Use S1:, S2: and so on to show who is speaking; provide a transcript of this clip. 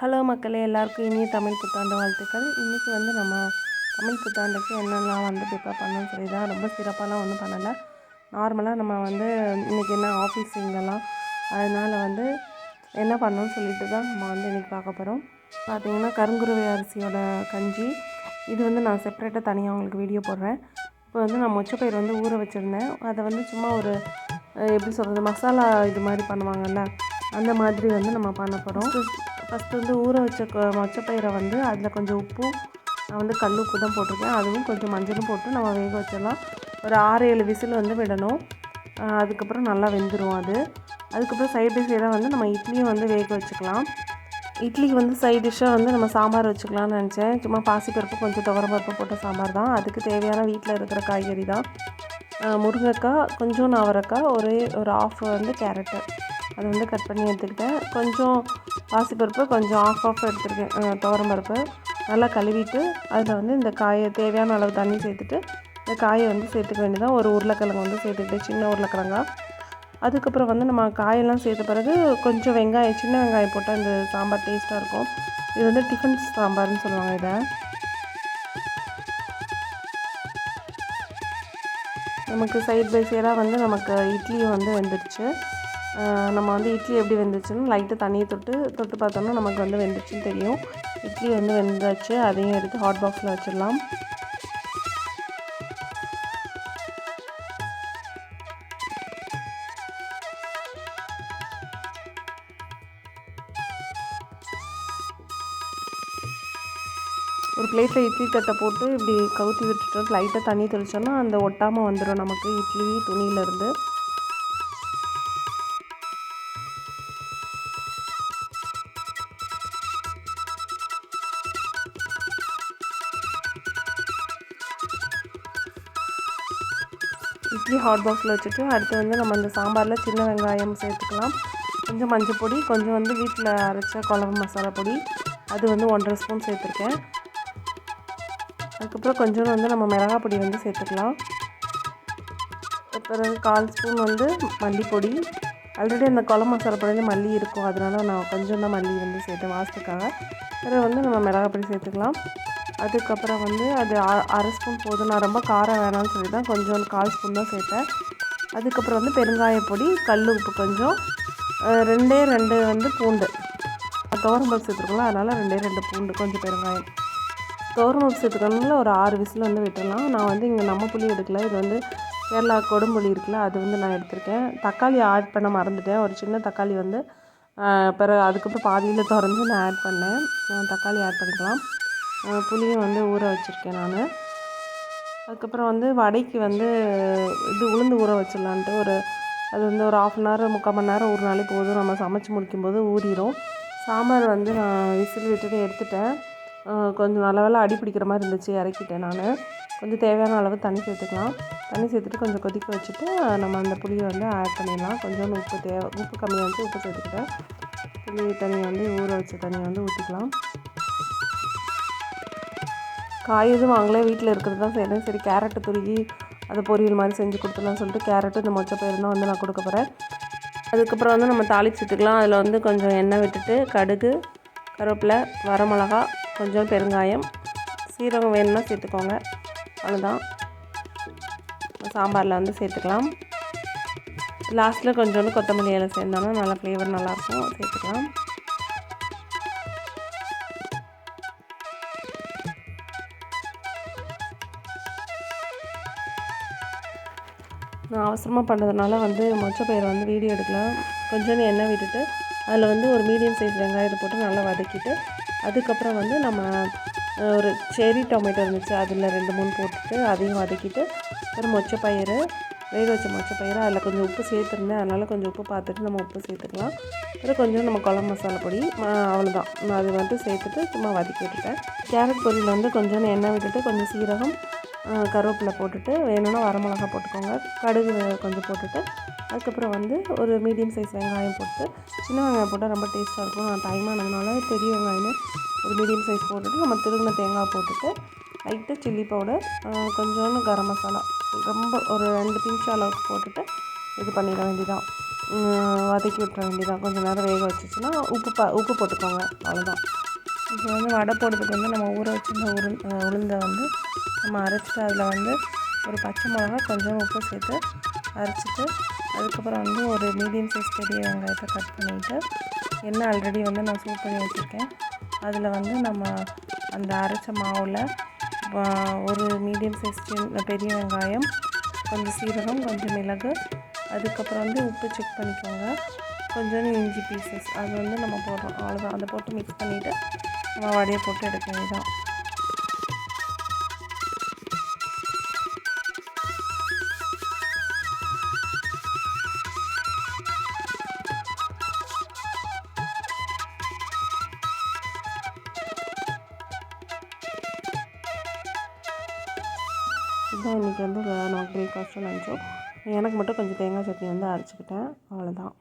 S1: Hello மக்களே எல்லாருக்கும் இனிய தமிழ் புத்தாண்டு வாழ்த்துக்கள். இன்றைக்கி வந்து நம்ம தமிழ் புத்தாண்டுக்கு என்னெல்லாம் வந்து ப்ரிப்பேர் பண்ணணும்னு சொல்லி தான் ரொம்ப சிறப்பாலாம் ஒன்றும் பண்ணலை. நார்மலாக நம்ம வந்து இன்றைக்கி என்ன ஆஃபீஸ் இங்கெல்லாம் அதனால் வந்து என்ன பண்ணணும்னு சொல்லிட்டு தான் நம்ம வந்து இன்றைக்கி பார்க்க போகிறோம் பார்த்தீங்கன்னா கருங்குருவை அரிசியோட கஞ்சி. இது வந்து நான் செப்பரேட்டாக தனியாக உங்களுக்கு வீடியோ போடுறேன். இப்போ வந்து நான் மொச்சப்பயிர் வந்து ஊற வச்சுருந்தேன். அதை வந்து சும்மா ஒரு எப்படி சொல்கிறது மசாலா இது மாதிரி பண்ணுவாங்கல்ல அந்த மாதிரி வந்து நம்ம பண்ண போகிறோம் ஃபஸ்ட்டு வந்து ஊற வச்ச கொ- மொச்சப்பயிரை வந்து அதில் கொஞ்சம் உப்பு நான் வந்து கல் உப்பு தான் போட்டிருக்கேன். அதுவும் கொஞ்சம் மஞ்சளும் போட்டு நம்ம வேக வச்சிடலாம். ஒரு ஆறு ஏழு விசில் வந்து விடணும். அதுக்கப்புறம் நல்லா வெந்துடும் அது. அதுக்கப்புறம் சைட் டிஷ் சைடாக வந்து நம்ம இட்லியும் வந்து வேக வச்சுக்கலாம். இட்லிக்கு வந்து சைட் டிஷ்ஷாக வந்து நம்ம சாம்பார் வச்சுக்கலாம்னு நினச்சேன். சும்மா பாசிப்பருப்பு கொஞ்சம் துவரப்பருப்பு போட்ட சாம்பார் தான். அதுக்கு தேவையான வீட்டில் இருக்கிற காய்கறி தான். முருங்கைக்காய் கொஞ்சம் அவரைக்காய் ஒரே ஒரு ஆஃப் வந்து கேரட்டு அதை வந்து கட் பண்ணி எடுத்துக்கிட்டேன். கொஞ்சம் பாசிப்பருப்பு கொஞ்சம் ஆஃப் ஆஃப் எடுத்துருக்கேன். துவரம்பருப்பு துவரம் நல்லா கழுவிட்டு அதில் வந்து இந்த காயை தேவையான அளவு தண்ணி சேர்த்துட்டு இந்த காயை வந்து சேர்த்துக்க வேண்டியதான் ஒரு உருளைக்கிழங்கு வந்து சேர்த்துக்கிட்டு சின்ன உருளைக்கிழங்கா. அதுக்கப்புறம் வந்து நம்ம காயெல்லாம் சேர்த்த பிறகு கொஞ்சம் வெங்காயம் சின்ன வெங்காயம் போட்டால் இந்த சாம்பார் டேஸ்ட்டாக இருக்கும். இது வந்து டிஃபன் சாம்பார்னு சொல்லுவாங்க இதை. நமக்கு சைட் பை சைடாக வந்து நமக்கு இட்லி வந்து வந்துடுச்சு. நம்ம வந்து இட்லி எப்படி வெந்துச்சுன்னு லைட்டாக தண்ணியை தொட்டு தொட்டு பார்த்தோம்னா நமக்கு வந்து வெந்துச்சுன்னு தெரியும். இட்லி வந்து வெந்தாச்சு. அதையும் எடுத்து ஹாட் பாக்ஸில் வச்சிடலாம். ஒரு பிளேட்டில் இட்லி தட்டை போட்டு இப்படி கவுத்தி விட்டுட்டு லைட்டாக தண்ணி தெளிச்சோன்னா அந்த ஒட்டாமல் வந்துடும் நமக்கு இட்லி துணியிலேருந்து. இட்லி ஹாட் பாக்ஸில் வச்சுட்டு அடுத்து வந்து நம்ம அந்த சாம்பாரில் சின்ன வெங்காயம் சேர்த்துக்கலாம். கொஞ்சம் மஞ்சள் பொடி கொஞ்சம் வந்து வீட்டில் அரைச்ச குழம்பு மசாலா பொடி அது வந்து ஒன்றரை ஸ்பூன் சேர்த்துருக்கேன். அதுக்கப்புறம் கொஞ்சம் வந்து நம்ம மிளகா பொடி வந்து சேர்த்துக்கலாம். அப்புறம் கால் ஸ்பூன் வந்து மல்லிப்பொடி. ஆல்ரெடி அந்த குழம்பு மசாலா பொடியில் மல்லி இருக்கும். அதனால நான் கொஞ்சம் தான் மல்லி வந்து சேர்த்தேன் வாசத்துக்காக. பிறகு வந்து நம்ம மிளகா பொடி சேர்த்துக்கலாம். அதுக்கப்புறம் வந்து அது அரை ஸ்பூன் போதும் நான் ரொம்ப காரம் வேணாம்னு சொல்லி தான் கொஞ்சம் கால் ஸ்பூன் தான் சேர்த்தேன். அதுக்கப்புறம் வந்து பெருங்காய பொடி கல் உப்பு கொஞ்சம் ரெண்டே ரெண்டு வந்து பூண்டு. துவரம்பருப்பு சேர்த்துருக்கலாம் அதனால் ரெண்டே ரெண்டு பூண்டு கொஞ்சம் பெருங்காயம். துவரம்பருப்பு சேர்த்துக்கணும்ல ஒரு ஆறு விசில் வந்து விட்டுடலாம். நான் வந்து இங்கே நம்ம புளி எடுக்கல இது வந்து கேரளா கொடும்புளி இருக்குல்ல அது வந்து நான் எடுத்திருக்கேன். தக்காளி ஆட் பண்ண மறந்துட்டேன். ஒரு சின்ன தக்காளி வந்து பிறகு அதுக்கப்புறம் பாதியில் திறந்து நான் ஆட் பண்ணேன். தக்காளி ஆட் பண்ணிக்கலாம். புளியை புளியும் வந்து ஊற வச்சுருக்கேன் நான். அதுக்கப்புறம் வந்து வடைக்கு வந்து இது உளுந்து ஊற வச்சிடலான்ட்டு ஒரு அது வந்து ஒரு ஆஃப் அன் ஹவர் முக்கால் மணி நேரம் நாளைக்கு போதும். நம்ம சமைச்சு முடிக்கும்போது ஊறிடும் சாம்பார் வந்து நான் விசில் விட்டுட்டு எடுத்துட்டேன். கொஞ்சம் நல்ல அடி பிடிக்கிற மாதிரி இருந்துச்சு இறக்கிட்டேன் நான். கொஞ்சம் தேவையான அளவு தண்ணி சேர்த்துக்கலாம். தண்ணி சேர்த்துட்டு கொஞ்சம் கொதிக்க வச்சுட்டு நம்ம அந்த புளியை வந்து ஆட் பண்ணிடலாம். கொஞ்சம் உப்பு தேவை உப்பு கம்மியாக வந்து உப்பு சேர்த்துக்கிட்டேன். புளி தண்ணியை வந்து ஊற வச்ச தண்ணியை வந்து ஊற்றிக்கலாம் காய் எதுவும் வாங்கல. வீட்டில் இருக்கிறது தான் செய்கிறேன் சரி கேரட்டு துருகி அதை பொரியல் மாதிரி செஞ்சு கொடுத்துடலாம்னு சொல்லிட்டு கேரட்டு இந்த மொச்சப்பயிறு தான் வந்து நான் கொடுக்க போகிறேன் அதுக்கப்புறம் வந்து நம்ம தாளிச்சுட்டுக்கலாம் சேர்த்துக்கலாம் அதில் வந்து கொஞ்சம் எண்ணெய் விட்டுட்டு கடுகு கருவேப்பிலை வரமிளகா கொஞ்சம் பெருங்காயம் சீரகம் வேணும்னா சேர்த்துக்கோங்க. அவ்வளோதான் சாம்பாரில் வந்து சேர்த்துக்கலாம். லாஸ்ட்டில் கொஞ்சோண்டு கொத்தமல்லி இலை சேர்ந்தோன்னா நல்லா ஃப்ளேவர் நல்லாயிருக்கும் சேர்த்துக்கலாம். நான் அவசரமாக பண்ணதுனால வந்து மொச்சப்பயிரை வந்து வீடியோ எடுக்கலாம் கொஞ்சோண்டு எண்ணெய் விட்டுட்டு அதில் வந்து ஒரு மீடியம் சைஸ் வெங்காயத்தை போட்டு நல்லா வதக்கிட்டு அதுக்கப்புறம் வந்து நம்ம ஒரு செரி டொமேட்டோ இருந்துச்சு அதில் ரெண்டு மூணு போட்டுட்டு அதையும் வதக்கிட்டு ஒரு மொச்சப்பயிறு வேக வச்ச மொச்சப்பயிறு அதில் கொஞ்சம் உப்பு சேர்த்துருந்தேன். அதனால் கொஞ்சம் உப்பு பார்த்துட்டு நம்ம உப்பு சேர்த்துக்கலாம். அப்புறம் கொஞ்சம் நம்ம குழம்பு மசாலா பொடி அவ்வளோதான் நான் அது வந்து சேர்த்துட்டு சும்மா வதக்கி விட்டுட்டேன். கேரட் பொரியல் வந்து கொஞ்சம் எண்ணெய் விட்டுட்டு கொஞ்சம் சீரகம் கருவேப்பிலை போட்டுட்டு வேணும்னா வரமிளகா போட்டுக்கோங்க. கடுகு கொஞ்சம் போட்டுட்டு அதுக்கப்புறம் வந்து ஒரு மீடியம் சைஸ் வெங்காயம் போட்டு சின்ன வெங்காயம் போட்டால் ரொம்ப டேஸ்ட்டாக இருக்கும். நான் டைம் ஆனதுனால பெரிய வெங்காயம் ஒரு மீடியம் சைஸ் போட்டுட்டு நம்ம திருகின தேங்காய் போட்டுட்டு லைட்டு சில்லி பவுடர் கொஞ்சோண்டு கரம் மசாலா ரொம்ப ஒரு ரெண்டு பிஞ்ச் அளவுக்கு போட்டுட்டு இது பண்ணிட வேண்டியதான் வதக்கி விட்டுற வேண்டியதான் கொஞ்சம் நேரம் வேக வச்சிச்சுன்னா உப்பு ப உப்பு போட்டுக்கோங்க. அவ்வளோதான் இப்போ வந்து வடை போடுறதுக்கு வந்து நம்ம ஊற வச்சுருந்த உரு உளுந்தை வந்து நம்ம அரைச்சிட்டு அதில் வந்து ஒரு பச்சை மிளகா கொஞ்சம் உப்பு சேர்த்து அரைச்சிட்டு அதுக்கப்புறம் வந்து ஒரு மீடியம் சைஸ் பெரிய வெங்காயத்தை கட் பண்ணிவிட்டு எண்ணெய் ஆல்ரெடி வந்து நான் சூட் பண்ணி வச்சுருக்கேன். அதில் வந்து நம்ம அந்த அரைச்ச மாவில் ஒரு மீடியம் சைஸ் சின்ன பெரிய வெங்காயம் கொஞ்சம் சீரகம் கொஞ்சம் மிளகு அதுக்கப்புறம் வந்து உப்பு செக் பண்ணிக்கோங்க. கொஞ்சம் இஞ்சி பீசஸ் அது வந்து நம்ம போடுறோம். அவ்வளோதான் அதை போட்டு மிக்ஸ் பண்ணிவிட்டு நம்ம வடையை போட்டு எடுக்க வேண்டியதான் இதுதான் இன்றைக்கி வந்து வே- நமக்கு பிரேக்ஃபாஸ்ட்டும் நினச்சோம் எனக்கு மட்டும் கொஞ்சம் தேங்காய் சட்னி வந்து அரைச்சிக்கிட்டேன். அவ்வளோதான்